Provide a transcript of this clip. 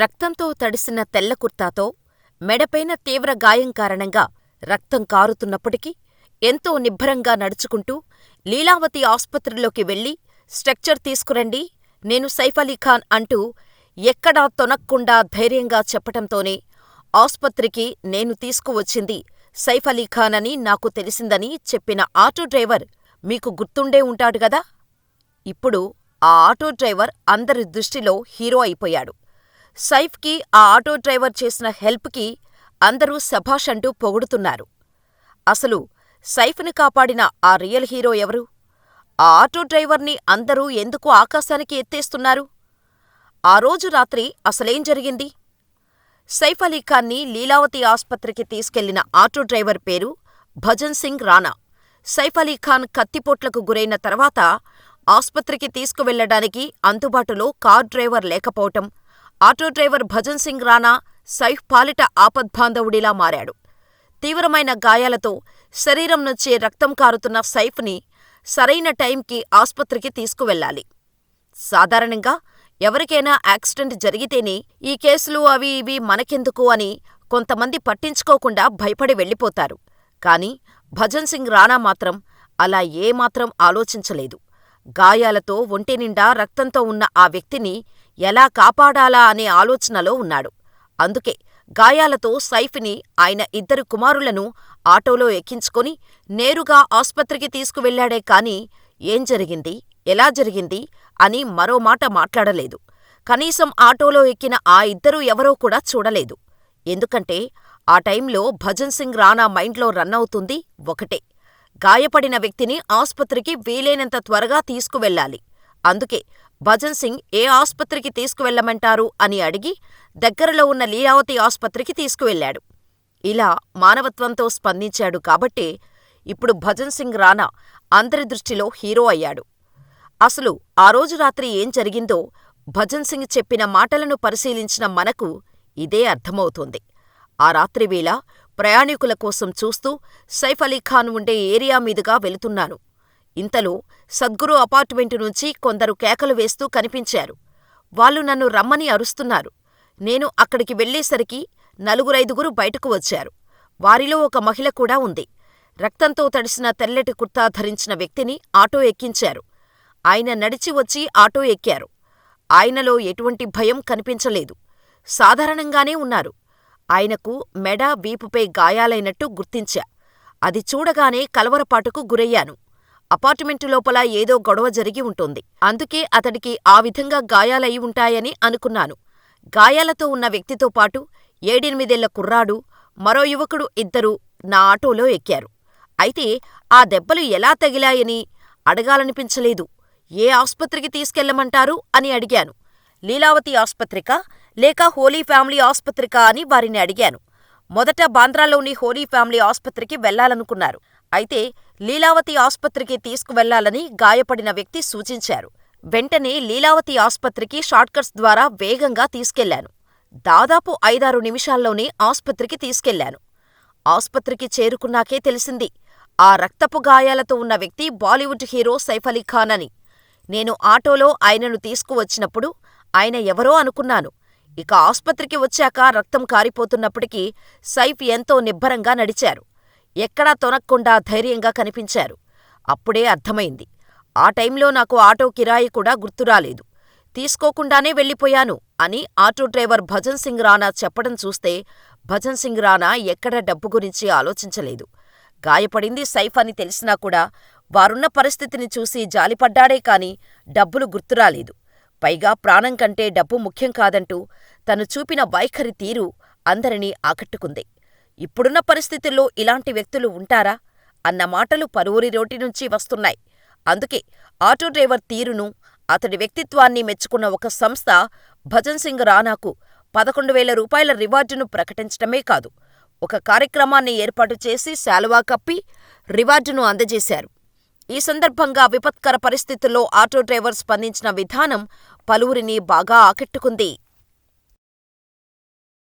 రక్తంతో తడిసిన తెల్ల కుర్తాతో, మెడపైన తీవ్ర గాయం కారణంగా రక్తం కారుతున్నప్పటికీ ఎంతో నిబ్బరంగా నడుచుకుంటూ లీలావతి ఆస్పత్రిలోకి వెళ్ళి స్ట్రక్చర్ తీసుకురండి, నేను సైఫ్ అంటూ ఎక్కడా తొనక్కుండా ధైర్యంగా చెప్పటంతోనే ఆస్పత్రికి నేను తీసుకువచ్చింది సైఫ్ అని నాకు తెలిసిందని చెప్పిన ఆటో డ్రైవర్ మీకు గుర్తుండే ఉంటాడుగదా? ఇప్పుడు ఆ ఆటో డ్రైవర్ అందరి దృష్టిలో హీరో అయిపోయాడు. సైఫ్కి ఆ ఆటో డ్రైవర్ చేసిన హెల్ప్కి అందరూ శభాష్ అంటూ పొగుడుతున్నారు. అసలు సైఫ్ని కాపాడిన ఆ రియల్ హీరో ఎవరు? ఆ ఆటో డ్రైవర్ని అందరూ ఎందుకు ఆకాశానికి ఎత్తేస్తున్నారు? ఆ రోజు రాత్రి అసలేం జరిగింది? సైఫ్ అలీఖాన్ని లీలావతి ఆస్పత్రికి తీసుకెళ్ళిన ఆటో డ్రైవర్ పేరు భజన్ సింగ్ రాణా. సైఫ్ అలీఖాన్ కత్తిపోట్లకు గురైన తర్వాత ఆస్పత్రికి తీసుకువెళ్ళడానికి అందుబాటులో కార్ డ్రైవర్ లేకపోవటం, ఆటో డ్రైవర్ భజన్ సింగ్ రాణా సైఫ్ పాలిట ఆపద్బాంధవుడిలా మారాడు. తీవ్రమైన గాయాలతో శరీరం నుంచి రక్తం కారుతున్న సైఫ్ని సరైన టైంకి ఆస్పత్రికి తీసుకువెళ్ళాలి. సాధారణంగా ఎవరికైనా యాక్సిడెంట్ జరిగితేనే ఈ కేసులు అవి ఇవి మనకెందుకు అని కొంతమంది పట్టించుకోకుండా భయపడి వెళ్ళిపోతారు. కాని భజన్ సింగ్ రాణా మాత్రం అలా ఏమాత్రం ఆలోచించలేదు. గాయాలతో ఒంటినిండా రక్తంతో ఉన్న ఆ వ్యక్తిని ఎలా కాపాడాలా అనే ఆలోచనలో ఉన్నాడు. అందుకే గాయాలతో సైఫ్ని ఆయన ఇద్దరు కుమారులను ఆటోలో ఎక్కించుకొని నేరుగా ఆస్పత్రికి తీసుకువెళ్ళాడే కాని ఏం జరిగింది, ఎలా జరిగింది అని మరో మాట మాట్లాడలేదు. కనీసం ఆటోలో ఎక్కిన ఆ ఇద్దరూ ఎవరో కూడా చూడలేదు. ఎందుకంటే ఆ టైంలో భజన్ సింగ్ రాణా మైండ్లో రన్ అవుతుంది ఒకటే గాయపడిన వ్యక్తిని ఆస్పత్రికి వీలైనంత త్వరగా తీసుకువెళ్ళాలి. అందుకే భజన్ సింగ్ ఏ ఆస్పత్రికి తీసుకువెళ్ళమంటారు అని అడిగి దగ్గరలో ఉన్న లీలావతి ఆస్పత్రికి తీసుకువెళ్ళాడు. ఇలా మానవత్వంతో స్పందించాడు కాబట్టే ఇప్పుడు భజన్ సింగ్ రానా అందరి దృష్టిలో హీరో అయ్యాడు. అసలు ఆ రోజు రాత్రి ఏం జరిగిందో భజన్ సింగ్ చెప్పిన మాటలను పరిశీలించిన మనకు ఇదే అర్థమవుతోంది. ఆ రాత్రివేళ ప్రయాణికుల కోసం చూస్తూ సైఫ్ అలీఖాన్ ఉండే ఏరియా మీదుగా వెళుతున్నాను. ఇంతలో సద్గురు అపార్టుమెంటు నుంచి కొందరు కేకలు వేస్తూ కనిపించారు. వాళ్ళు నన్ను రమ్మని అరుస్తున్నారు. నేను అక్కడికి వెళ్ళేసరికి నలుగురైదుగురు బయటకు వచ్చారు. వారిలో ఒక మహిళ కూడా ఉంది. రక్తంతో తడిసిన తెల్లటి కుర్తా ధరించిన వ్యక్తిని ఆటో ఎక్కించారు. ఆయన నడిచి వచ్చి ఆటో ఎక్కారు. ఆయనలో ఎటువంటి భయం కనిపించలేదు. సాధారణంగానే ఉన్నారు. ఆయనకు మెడ, వీపుపై గాయాలైనట్టు గుర్తించా. అది చూడగానే కలవరపాటుకు గురయ్యాను. అపార్టుమెంటు లోపల ఏదో గొడవ జరిగి ఉంటుంది. అందుకే అతడికి ఆ విధంగా గాయాలయి ఉంటాయని అనుకున్నాను. గాయాలతో ఉన్న వ్యక్తితో పాటు ఏడెనిమిదేళ్ళ కుర్రాడు, మరో యువకుడు ఇద్దరూ నా ఆటోలో ఎక్కారు. అయితే ఆ దెబ్బలు ఎలా తగిలాయని అడగాలనిపించలేదు. ఏ ఆస్పత్రికి తీసుకెళ్ళమంటారు అని అడిగాను. లీలావతి ఆస్పత్రికా లేక హోలీ ఫ్యామిలీ ఆస్పత్రికా అని వారిని అడిగాను. మొదట బాంద్రాలోని హోలీ ఫ్యామిలీ ఆస్పత్రికి వెళ్ళాలనుకున్నారు. అయితే లీలావతి ఆస్పత్రికి తీసుకువెళ్ళాలని గాయపడిన వ్యక్తి సూచించారు. వెంటనే లీలావతి ఆస్పత్రికి షార్ట్కట్స్ ద్వారా వేగంగా తీసుకెళ్ళాను. దాదాపు ఐదారు నిమిషాల్లోనే ఆస్పత్రికి తీసుకెళ్ళాను. ఆస్పత్రికి చేరుకున్నాకే తెలిసింది ఆ రక్తపు గాయాలతో ఉన్న వ్యక్తి బాలీవుడ్ హీరో సైఫ్ అలీఖాన్ అని. నేను ఆటోలో ఆయనను తీసుకువచ్చినప్పుడు ఆయన ఎవరో అనుకున్నాను. ఇక ఆస్పత్రికి వచ్చాక రక్తం కారిపోతున్నప్పటికీ సైఫ్ ఎంతో నిబ్బరంగా నడిచారు. ఎక్కడా తొణక్కుండా ధైర్యంగా కనిపించారు. అప్పుడే అర్థమైంది. ఆ టైంలో నాకు ఆటో కిరాయి కూడా గుర్తురాలేదు. తీసుకోకుండానే వెళ్ళిపోయాను అని ఆటో డ్రైవర్ భజన్ సింగ్ రాణా చెప్పడం చూస్తే భజన్ సింగ్ రాణా ఎక్కడ డబ్బు గురించి ఆలోచించలేదు. గాయపడింది సైఫ్ అని తెలిసినా కూడా వారున్న పరిస్థితిని చూసి జాలిపడ్డాడే కాని డబ్బులు గుర్తురాలేదు. పైగా ప్రాణం కంటే డబ్బు ముఖ్యం కాదంటూ తను చూపిన వైఖరి తీరు అందరినీ ఆకట్టుకుంది. ఇప్పుడున్న పరిస్థితుల్లో ఇలాంటి వ్యక్తులు ఉంటారా అన్న మాటలు పలువురి నోటినుంచి వస్తున్నాయి. అందుకే ఆటో డ్రైవర్ తీరును, అతడి వ్యక్తిత్వాన్ని మెచ్చుకున్న ఒక సంస్థ భజన్ సింగ్ రాణాకు పదకొండు వేల రూపాయల రివార్డును ప్రకటించటమే కాదు, ఒక కార్యక్రమాన్ని ఏర్పాటు చేసి శాలువా కప్పి రివార్డును అందజేశారు. ఈ సందర్భంగా విపత్కర పరిస్థితుల్లో ఆటో డ్రైవర్ స్పందించిన విధానం పలువురిని బాగా ఆకట్టుకుంది.